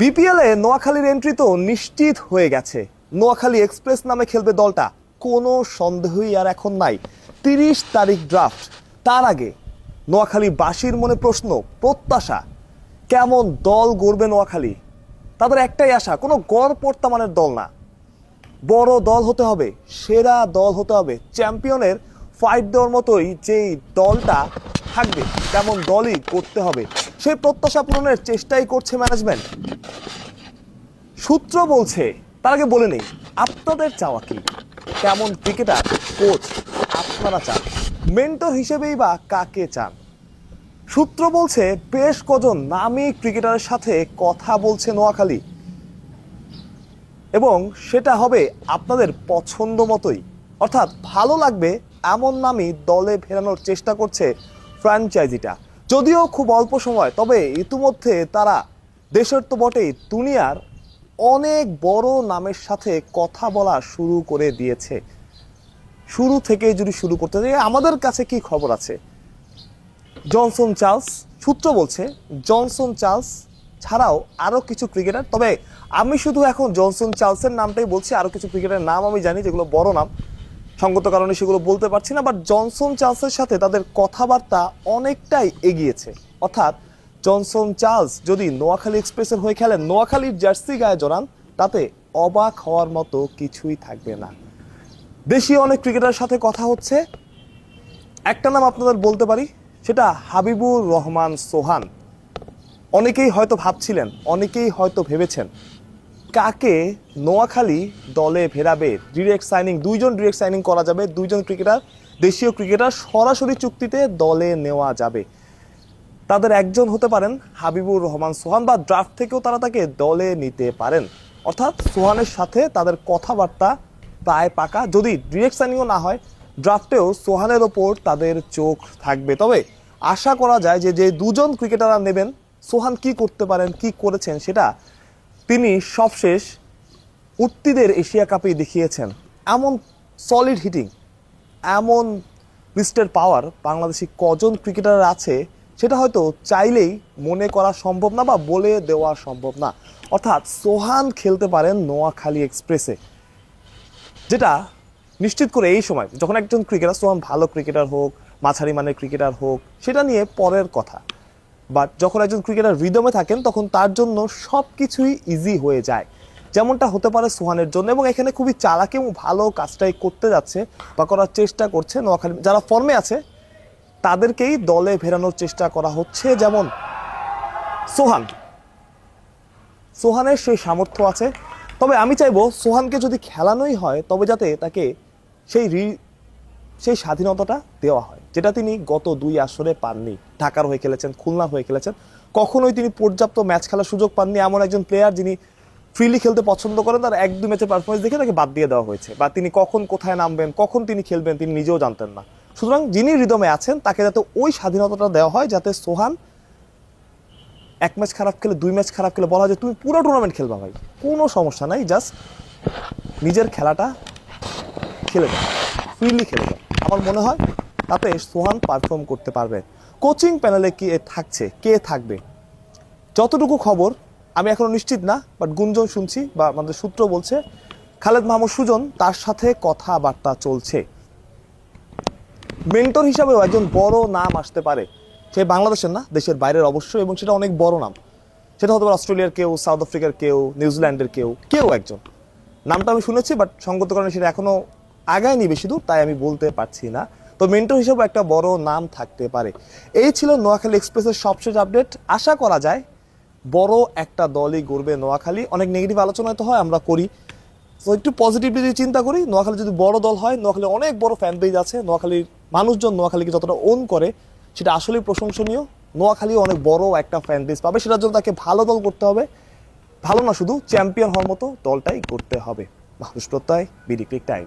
BPL নোয়াখালীর entry তো নিশ্চিত হয়ে গেছে। নোয়াখালী এক্সপ্রেস নামে খেলবে দলটা। কোনো সন্দেহই আর এখন নাই। তিরিশ তারিখ ড্রাফট তার আগে নোয়াখালী বাসীর মনে প্রশ্ন, প্রত্যাশা। কেমন দল গড়বে নোয়াখালী? তাদের একটাই আশা, কোনো গড় পর্তামানের দল না। বড় দল হতে হবে, সেরা দল হতে হবে। চ্যাম্পিয়নের ফাইট দেওয়ার মতোই যেই দলটা থাকবে, তেমন দলই করতে হবে। সেই প্রত্যাশা পূরণের চেষ্টাই করছে ম্যানেজমেন্ট সূত্র বলছে, তার আগে বলে নেই, আপনাদের চাওয়া কি? কেমন ক্রিকেটার কোচ আপনারা চান? মেন্টর হিসেবেই বা কাকে চান? সূত্র বলছে, বেশ কজন নামী ক্রিকেটারের সাথে কথা বলছে নোয়াখালী। এবং সেটা হবে আপনাদের পছন্দ মতোই। অর্থাৎ ভালো লাগবে এমন নামই দলে ফেরানোর চেষ্টা করছে ফ্র্যাঞ্চাইজিটা যদিও খুব অল্প সময়, তবে ইতিমধ্যে তারা দেশের তো বটেই দুনিয়ার অনেক বড় নামের সাথে কথা বলা শুরু করে দিয়েছে। শুরু থেকে যদি শুরু করতে যাই, আমাদের কাছে কি খবর আছে? জনসন চার্লস, সূত্র বলছে, জনসন চার্লস ছাড়াও আরও কিছু ক্রিকেটার, তবে আমি শুধু এখন জনসন চার্লসের নামটাই বলছি, আরও কিছু ক্রিকেটারের নাম আমি জানি, যেগুলো বড় নাম। সঙ্গত কারণে সেগুলো বলতে পারছি না বাট জনসন চার্লসের সাথে তাদের কথাবার্তা অনেকটাই এগিয়েছে। অর্থাৎ জনসন চার্লস যদি নোয়াখালী এক্সপ্রেসের হয়ে খেলেন নোয়াখালীর জার্সি গায়ে জড়ান, তাতে অবাক হওয়ার মতো কিছুই থাকবে না। দেশীয় অনেক ক্রিকেটারের সাথে কথা হচ্ছে। একটা নাম আপনাদের বলতে পারি, সেটা হাবিবুর রহমান সোহান। অনেকেই হয়তো ভাবছিলেন, অনেকেই হয়তো ভেবেছেন কাকে নোয়াখালী দলে ফেরাবে? ডিরেক্ট সাইনিং দুইজন ডিরেক্ট সাইনিং করা যাবে। দুইজন ক্রিকেটার দেশীয় ক্রিকেটার সরাসরি চুক্তিতে দলে নেওয়া যাবে। তাদের একজন হতে পারেন হাবিবুর রহমান সোহান বা ড্রাফট থেকেও তারা তাকে দলে নিতে পারেন। অর্থাৎ সোহানের সাথে তাদের কথাবার্তা প্রায় পাকা। যদি ডিরেক্ট সাইনিংও না হয় ড্রাফটেও সোহানের ওপর তাদের চোখ থাকবে। তবে আশা করা যায় যে যে দুজন ক্রিকেটাররা নেবেন, সোহান কি করতে পারেন, কি করেছেন, সেটা তিনি সবশেষ উত্তিদের এশিয়া কাপে দেখিয়েছেন। এমন সলিড হিটিং এমন লিস্টের পাওয়ার বাংলাদেশি কজন ক্রিকেটার আছে, সেটা হয়তো চাইলেই মনে করা সম্ভব না বা বলে দেওয়া সম্ভব না। অর্থাৎ সোহান খেলতে পারেন নোয়াখালী এক্সপ্রেসে যেটা নিশ্চিত করে এই সময় যখন একজন ক্রিকেটার সোহান ভালো ক্রিকেটার হোক মাঝারি মানের ক্রিকেটার হোক, সেটা নিয়ে পরের কথা। বাট যখন একজন ক্রিকেটার রিদমে থাকেন, তখন তার জন্য সব কিছুই ইজি হয়ে যায়। যেমনটা হতে পারে সোহানের জন্য এবং এখানে খুবই চালাকি এবং ভালো কাজটাই করতে যাচ্ছে বা করার চেষ্টা করছে নোয়াখালী যারা ফর্মে আছে, তাদেরকেই দলে ফেরানোর চেষ্টা করা হচ্ছে। যেমন সোহান। সোহানের সেই সামর্থ্য আছে। তবে আমি চাইব সোহানকে যদি খেলানোই হয়, তবে যাতে তাকে সেই সেই স্বাধীনতাটা দেওয়া হয়, যেটা তিনি গত দুই আসরে পাননি। ঢাকার হয়ে খেলেছেন, খুলনা হয়ে খেলেছেন। কখনোই তিনি পর্যাপ্ত ম্যাচ খেলার সুযোগ পাননি। এমন একজন প্লেয়ার যিনি ফ্রিলি খেলতে পছন্দ করেন, তার এক দুই ম্যাচের পারফরমেন্স দেখে তাকে বাদ দিয়ে দেওয়া হয়েছে। বা তিনি কখন কোথায় নামবেন, কখন তিনি খেলবেন, তিনি নিজেও জানতেন না। সুতরাং যিনি রিদমে আছেন, তাকে যাতে ওই স্বাধীনতাটা দেওয়া হয়, যাতে সোহান এক ম্যাচ খারাপ খেলে, দুই ম্যাচ খারাপ খেলে বলা হয় যে তুমি পুরো টুর্নামেন্ট খেলবা ভাই। কোনো সমস্যা নাই জাস্ট নিজের খেলাটা খেলে দাও ফ্রিলি খেলে দাও আমার মনে হয় তাতে সোহান পারফর্ম করতে পারবে। কোচিং প্যানেলে কে থাকছে, কে থাকবে? যতটুকু খবর, আমি এখনও নিশ্চিত না বাট গুঞ্জন শুনছি বা আমাদের সূত্র বলছে, খালেদ মাহমুদ সুজন তার সাথে কথাবার্তা চলছে। মেন্টর হিসাবেও একজন বড় নাম আসতে পারে। সে বাংলাদেশের না, দেশের বাইরের অবশ্যই, এবং সেটা অনেক বড় নাম। সেটা হতে পারে অস্ট্রেলিয়ার কেউ, সাউথ আফ্রিকার কেউ, নিউজিল্যান্ডের কেউ কেউ একজন। নামটা আমি শুনেছি বাট সঙ্গত কারণে সেটা এখনও আগায়নি বেশি দূর তাই আমি বলতে পারছি না। তো মেন্টর হিসেবে একটা বড় নাম থাকতে পারে। এই ছিল নোয়াখালী এক্সপ্রেসের সবশেষ আপডেট আশা করা যায় বড় একটা দলই গড়বে নোয়াখালী। অনেক নেগেটিভ আলোচনা তো হয়, আমরা করি। তো একটু পজিটিভলি যদি চিন্তা করি, নোয়াখালী যদি বড় দল হয়, নোয়াখালী অনেক বড় ফ্যান পেজ আছে, নোয়াখালীর মানুষজন নোয়াখালীকে যতটা ওন করে, সেটা আসলেই প্রশংসনীয়। নোয়াখালী অনেক বড় একটা ফ্যান বেস পাবে, সেটার জন্য তাকে ভালো দল করতে হবে। ভালো না শুধু চ্যাম্পিয়ন হওয়ার মতো দলটাই করতে হবে। মানুষ প্রত্যয় বিডি টাইম